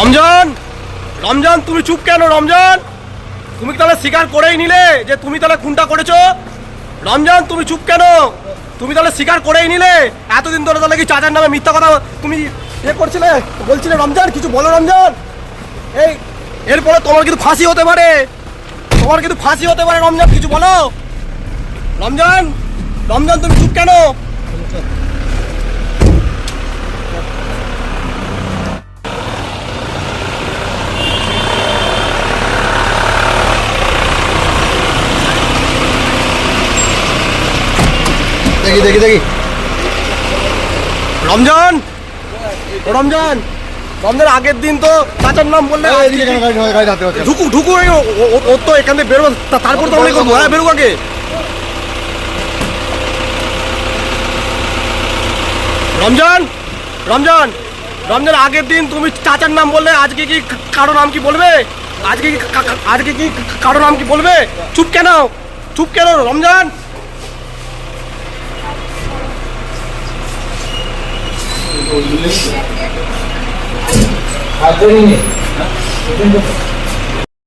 রমজান? রমজান, তুমি চুপ কেন রমজান? তুমি তাহলে স্বীকার করেই নিলে যে তুমি তাহলে খুনটা করেছ? রমজান, তুমি চুপ কেন? তুমি তাহলে স্বীকার করেই নিলে? এতদিন ধরে তাহলে কি চাচার নামে মিথ্যা কথা তুমি এ করছিলে? বলছিলে রমজান, কিছু বলো রমজান? এই, এরপরে তোমার কিন্তু ফাঁসি হতে পারে। তোমার কিন্তু ফাঁসি হতে পারে রমজান, কিছু বলো? রমজান রমজান, তুমি চুপ কেন? দেখি দেখি দেখি। রমজান! রমজান! রমজান আগের দিন তো চাচার নাম বললে হচ্ছে ঢুকু ঢুকু তো এখান থেকে বেরোবো তারপর তো অনেক করব হ্যাঁ বেরোবো আগে রমজান! রমজান! রমজান আগের দিন তুমি চাচার নাম বললে আজকে কি কারও নাম কি বলবে? আজকে কা- আজকে কি কারও নাম কি বলবে? চুপ কেন? চুপ কেন? রমজান! হাত ধরে নে